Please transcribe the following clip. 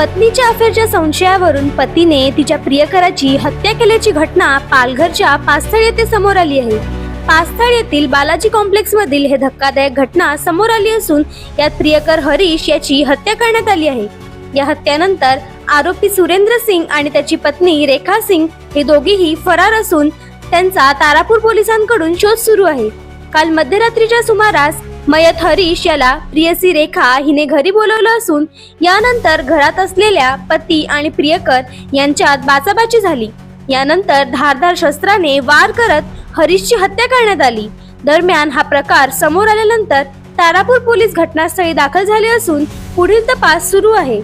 पत्नीच्या अफेअरच्या संशयावरून पतीने तिच्या प्रियकराची हत्या केल्याची घटना पालघरच्या पास्थळ येथे समोर आली आहे. पास्थळ येथील बालाजी कॉम्प्लेक्स मधील हे धक्कादायक घटना समोर आली असून यात प्रियकर हरीश याची हत्या करण्यात आली आहे. या हत्येनंतर आरोपी सुरेंद्र सिंग आणि त्याची पत्नी रेखा सिंग हे दोघेही फरार असून त्यांचा तारापूर पोलिसांकडून शोध सुरू आहे. काल मध्यरात्रीच्या सुमारास मयत हरीश याला प्रियसी रेखा हिने घरी बोलवलं असून यानंतर घरात असलेल्या पती आणि प्रियकर यांच्यात बाचाबाची झाली. यानंतर धारधार शस्त्राने वार करत हरीशची हत्या करण्यात आली. दरम्यान हा प्रकार समोर आल्यानंतर तारापूर पोलीस घटनास्थळी दाखल झाले असून पुढील तपास सुरू आहे.